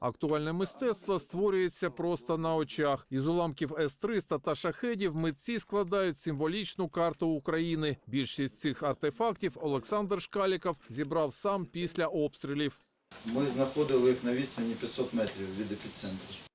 Актуальне мистецтво створюється просто на очах. Із уламків С-300 та шахедів митці складають символічну карту України. Більшість цих артефактів Олександр Шкаліков зібрав сам після обстрілів. Ми знаходили їх на відстані 500 метрів від епіцентру.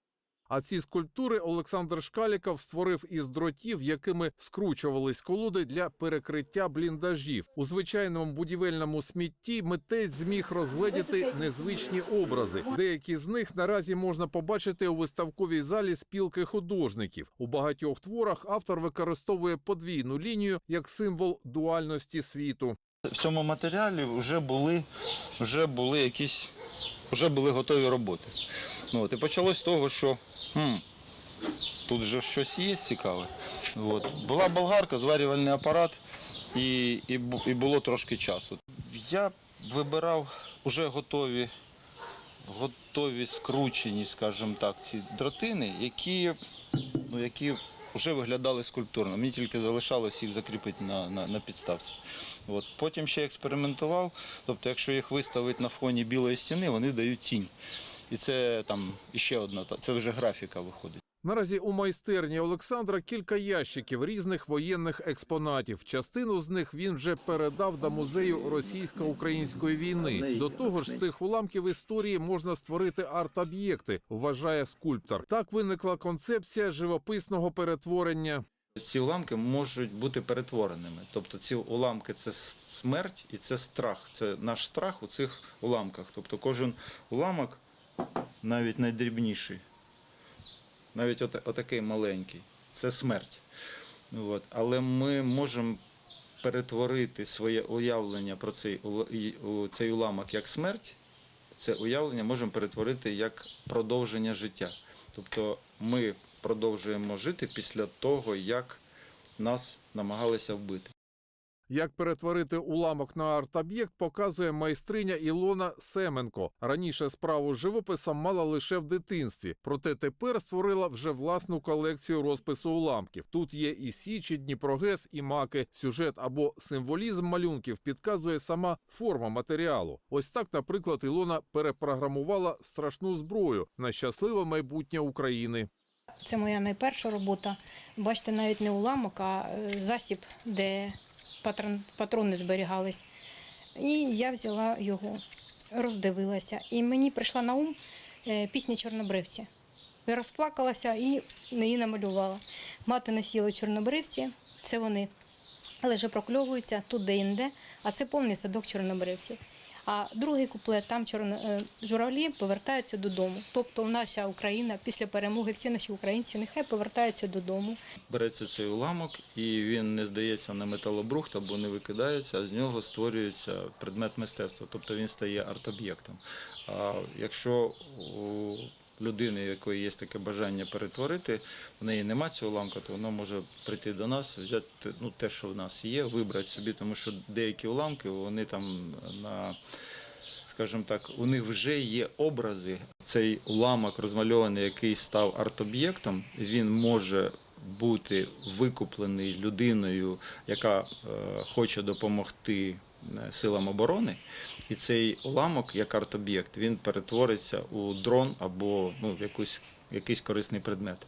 А ці скульптури Олександр Шкаліков створив із дротів, якими скручувались колоди для перекриття бліндажів. У звичайному будівельному смітті митець зміг розгледіти незвичні образи. Деякі з них наразі можна побачити у виставковій залі спілки художників. У багатьох творах автор використовує подвійну лінію як символ дуальності світу. В цьому матеріалі вже були, вже були якісь, вже були готові роботи. Ну, от, і почалось з того, що хм, тут же щось є цікаве. От. Була болгарка, зварювальний апарат, і, і, і було трошки часу. Я вибирав вже готові, готові скручені, скажімо так, ці дротини, які, ну, які вже виглядали скульптурно. Мені тільки залишалось їх закріпити на, на, на підставці. От. Потім ще експериментував. Тобто, якщо їх виставити на фоні білої стіни, вони дають тінь. І це там іще одна, та- це вже графіка виходить. Наразі у майстерні Олександра кілька ящиків різних воєнних експонатів. Частину з них він вже передав до музею російсько-української війни. До того ж, з цих уламків історії можна створити арт-об'єкти, вважає скульптор. Так виникла концепція живописного перетворення. Ці уламки можуть бути перетвореними. Тобто ці уламки це смерть і це страх. Це наш страх у цих уламках. Тобто кожен уламок, навіть найдрібніший, навіть ота- отакий маленький, це смерть. От. Але ми можемо перетворити своє уявлення про цей, цей уламок як смерть, це уявлення можемо перетворити як продовження життя. Тобто ми продовжуємо жити після того, як нас намагалися вбити. Як перетворити уламок на арт-об'єкт, показує майстриня Ілона Семенко. Раніше справу з живописом мала лише в дитинстві, проте тепер створила вже власну колекцію розпису уламків. Тут є і січі, Дніпрогес, і маки. Сюжет або символізм малюнків підказує сама форма матеріалу. Ось так, наприклад, Ілона перепрограмувала страшну зброю на щасливе майбутнє України. Це моя найперша робота. Бачите, навіть не уламок, а е, засіб, де патрон, патрони зберігались. І я взяла його, роздивилася. І мені прийшла на ум е, пісня Чорнобривці. Я розплакалася і її намалювала. Мати носіла чорнобривці, це вони. Вже прокльовуються тут де-інде, а це повний садок чорнобривців. А другий куплет там чорно, е, журавлі повертаються додому. Тобто наша Україна після перемоги, всі наші українці нехай повертаються додому. Береться цей уламок, і він не здається на металобрухт або не викидається, а з нього створюється предмет мистецтва, тобто він стає арт-об'єктом. А якщо людини, якої є таке бажання перетворити, в неї нема цього уламка, то вона може прийти до нас, взяти ну, те, що в нас є, вибрати собі, тому що деякі уламки вони там на скажімо так, у них вже є образи. Цей уламок розмальований, який став арт-об'єктом, він може бути викуплений людиною, яка е, хоче допомогти силам оборони. І цей уламок, як арт-об'єкт, він перетвориться у дрон або ну, якусь, якийсь корисний предмет.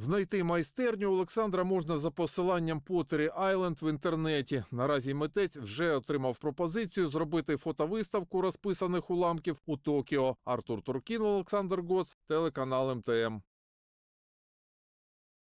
Знайти майстерню Олександра можна за посиланням Потері Айленд в інтернеті. Наразі митець вже отримав пропозицію зробити фотовиставку розписаних уламків у Токіо. Артур Туркін, Олександр Гоц, телеканал МТМ.